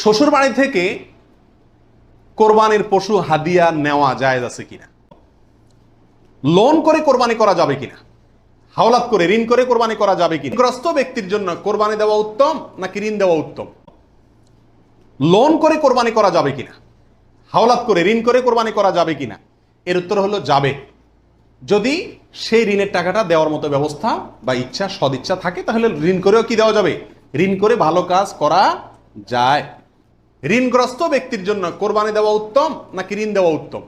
শ্বশুর বাড়ি থেকে কোরবানির পশু হাদিয়া নেওয়া জায়েজ আছে কিনা? লোন করে কোরবানি করা যাবে কিনা? হাওলাত করে, ঋণ করে কোরবানি করা যাবে কিনা? গ্রস্ত ব্যক্তির জন্য কোরবানি দেওয়া উত্তম নাকি ঋণ দেওয়া উত্তম? লোন করে কোরবানি করা যাবে কিনা? হাওলাত করে, ঋণ করে কোরবানি করা যাবে কিনা? এর উত্তর হলো যাবে। যদি সেই ঋণের টাকাটা দেওয়ার মতো ব্যবস্থা বা ইচ্ছা, সদিচ্ছা থাকে, তাহলে ঋণ করেও কি দেওয়া যাবে? ঋণ করে ভালো কাজ করা যায়। ঋণগ্রস্ত ব্যক্তির জন্য কোরবানি দেওয়া উত্তম নাকি ঋণ দেওয়া উত্তম?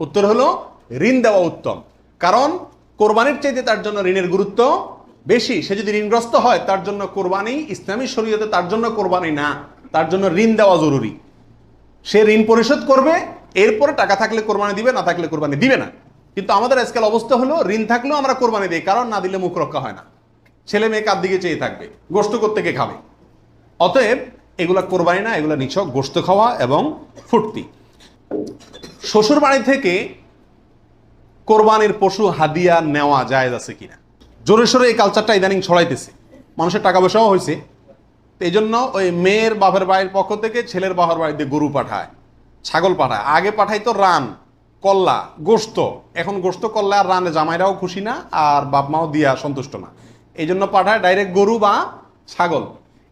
উত্তর হলো, ঋণ দেওয়া উত্তম। কারণ কোরবানির চাইতে তার জন্য ঋণের গুরুত্ব বেশি। সে যদি ঋণগ্রস্ত হয়, তার জন্য কোরবানি, ইসলামী শরীয়তে তার জন্য কোরবানি না। তার জন্য ঋণ দেওয়া জরুরি। সে ঋণ পরিশোধ করবে, এরপরে টাকা থাকলে কোরবানি দিবে, না থাকলে কোরবানি দিবে না। কিন্তু আমাদের আজকাল অবস্থা হলো, ঋণ থাকলেও আমরা কোরবানি দিই, কারণ না দিলে মুখ রক্ষা হয় না। ছেলে মেয়ে কার দিকে চেয়ে থাকবে? গোস্ত করতে খাবে? অতএব এগুলা কোরবানি না, এগুলা নিছক গোস্ত খাওয়া এবং ফুর্তি। শ্বশুর বাড়ি থেকে কোরবানির পশু হাদিয়া নেওয়া জায়েজ আছে কিনা? জোরে সোরে এই কালচারটা ইদানিং ছড়াইতেছে। মানুষের টাকা পয়সাও হয়েছে। এই জন্য ওই মেয়ের বাপের বাড়ির পক্ষ থেকে ছেলের বাপের বাড়িতে গরু পাঠায়, ছাগল পাঠায়। আগে পাঠাইতো রান, কল্লা গোস্ত এখন গোস্ত কল্লা আর রানে জামাইরাও খুশি না আর বাপ মাও দিয়া সন্তুষ্ট না। এই জন্য পাঠায় ডাইরেক্ট গরু বা ছাগল।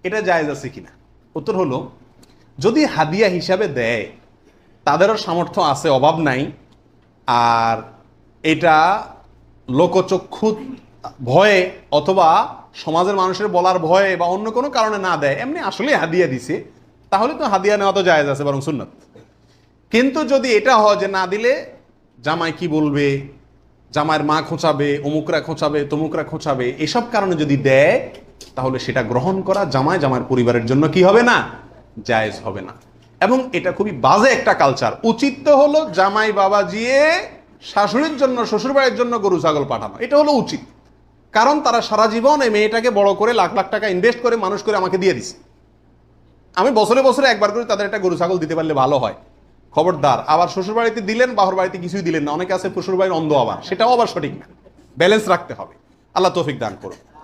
এটা জায়েজ আছে কিনা? উত্তর হলো, যদি হাদিয়া হিসাবে দেয়, তাদেরও সামর্থ্য আছে, অভাব নাই, আর এটা লোকচক্ষু ভয়ে অথবা সমাজের মানুষের বলার ভয়ে বা অন্য কোনো কারণে না দেয়, এমনি আসলে হাদিয়া দিছে, তাহলে তো হাদিয়া নেওয়া তো জায়েজ আছে, বরং সুন্নত। কিন্তু যদি এটা হয় যে না দিলে, জামাই কি বলবে? জামাইয়ের মা খোঁচাবে, অমুকরা খোঁচাবে, তমুকরা খোঁচাবে, এসব কারণে যদি দেয় তাহলে সেটা গ্রহণ করা জামাই জামাইয়ের পরিবারের জন্য কি হবে না? জায়েজ হবে না। এবং এটা খুবই বাজে একটা কালচার উচিত তো হলো জামাই বাবা জিয়ে শাশুড়ির জন্য, শ্বশুরবাড়ির জন্য গরু, ছাগল পাঠানো। এটা হলো উচিত। কারণ তারা সারা জীবন এই মেয়েটাকে বড় করে লাখ লাখ টাকা ইনভেস্ট করে, মানুষ করে আমাকে দিয়ে দিছে। আমি বছরে বছরে একবার করে তাদের একটা গরু, ছাগল দিতে পারলে ভালো হয়। খবরদার। আবার শ্বশুর বাড়িতে দিলেন বাহর বাড়িতে কিছুই দিলেন না। অনেকে আছে শ্বশুর বাড়ির অন্ধ আবার। সেটাও আবার সঠিক না। ব্যালেন্স রাখতে হবে। আল্লাহ তৌফিক দান করুন।